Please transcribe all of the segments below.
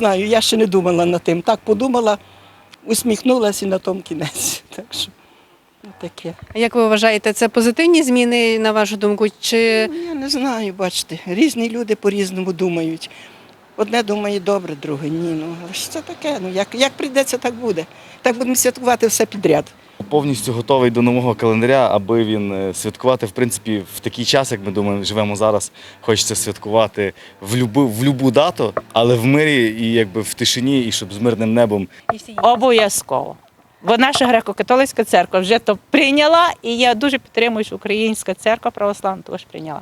знаю, я ще не думала над тим. Так подумала, усміхнулася і на тому кінець. Так що ну, таке. А Як ви вважаєте, це позитивні зміни, на вашу думку? Чи Ну, я не знаю, бачите, різні люди по-різному думають. Одне думає добре, друге ні. Ну, але ж це таке. Ну, як, як прийдеться, так буде. Так будемо святкувати все підряд. Повністю готовий до нового календаря, аби він е, святкувати, в принципі, в такий час, як ми думаємо, живемо зараз. Хочеться святкувати в любу, в любу дату, але в мирі і якби в тишині, і щоб з мирним небом Обов'язково. Бо наша греко-католицька церква вже то прийняла, і я дуже підтримую, що українська церква православна також прийняла.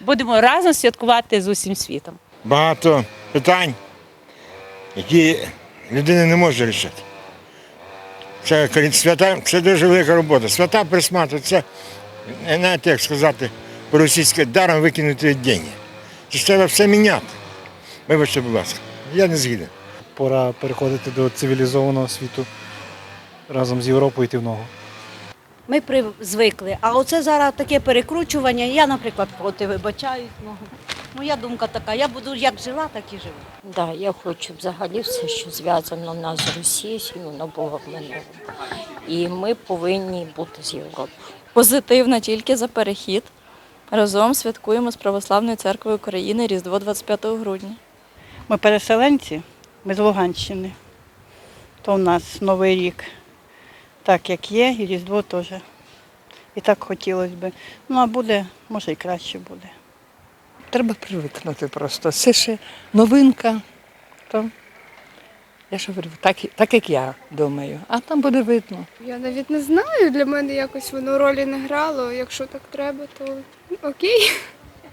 Будемо разом святкувати з усім світом. багато питань, які людина не може рішити. Це кажуть, свята, це дуже велика робота. Свята присматривати, це не знаєте, як сказати по-російськи, даром викинути деньги. Це ж треба все міняти. Вибачте, будь ласка, я не згідний. Пора переходити до цивілізованого світу разом з Європою йти в ногу. Ми звикли. А оце зараз таке перекручування. Я, наприклад, проти вибачаюсь. Ну, моя думка така, я буду як жила, так і живу. Да, я хочу взагалі все, що зв'язано в нас з Росією, воно було в минулому. І ми повинні бути з Європою. позитивна тільки за перехід. Разом святкуємо з Православною церквою України Різдво 25 грудня. Ми переселенці, ми з Луганщини. То в нас Новий рік так, як є, і Різдво теж. І так хотілося б. Ну, а буде, може, і краще буде. Треба привикнути просто. Це ще новинка. То я ж говорю, так, так як я думаю, а там буде видно. Я навіть не знаю, для мене якось воно ролі не грало. Якщо так треба, то окей.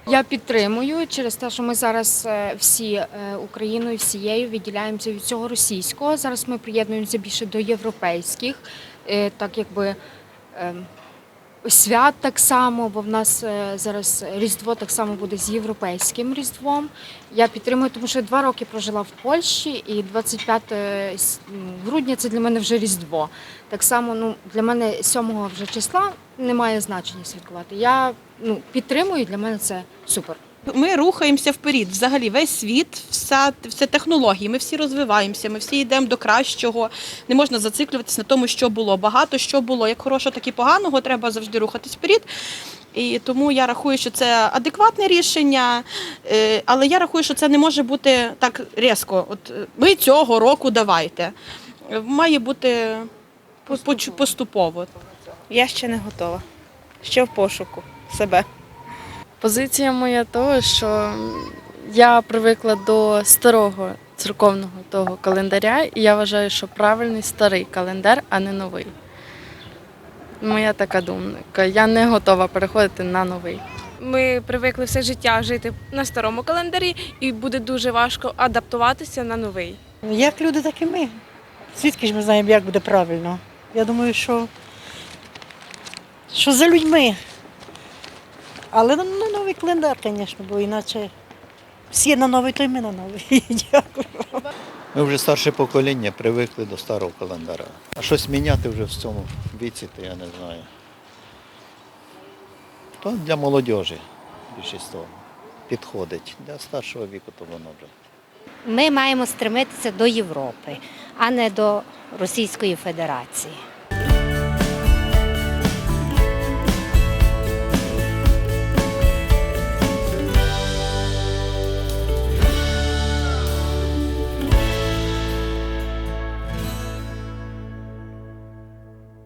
Я підтримую через те, що ми зараз е, всі е, Україною всією відділяємося від цього російського. Зараз ми приєднуємося більше до європейських, е, так якби ем, свят так само, бо в нас е, зараз Різдво так само буде з європейським Різдвом. Я підтримую, тому що два роки прожила в Польщі, і 25 грудня це для мене вже Різдво. Так само, ну для мене 7 вже числа немає значення святкувати. Я ну, підтримую, для мене це супер. Ми рухаємося вперед? Взагалі, весь світ, вся, все технології, ми всі розвиваємося, ми всі йдемо до кращого. Не можна зациклюватися на тому, що було. Багато що було, як хорошого, так і поганого, треба завжди рухатись вперед. І тому я рахую, що це адекватне рішення, е, але я рахую, що це не може бути так різко. От е, ви цього року давайте. Е, Має бути поступово. поступово. Я ще не готова. Ще в пошуку себе. Позиція моя того, що я привикла до старого церковного того календаря, і я вважаю, що правильний старий календар, а не новий. Моя така думка. Я не готова переходити на новий. Ми привикли все життя жити на старому календарі, і буде дуже важко адаптуватися на новий. Як люди, так і ми. Звідки ж ми знаємо, як буде правильно? Я думаю, що, що за людьми. Але на новий календар, звісно, бо іначе всі на новий, то й ми на новий. Дякую. Ми вже старше покоління привикли до старого календаря. А щось міняти вже в цьому віці, то я не знаю. То для молодіжі більшість підходить. Для старшого віку то воно вже. Ми маємо стремитися до Європи, а не до Російської Федерації.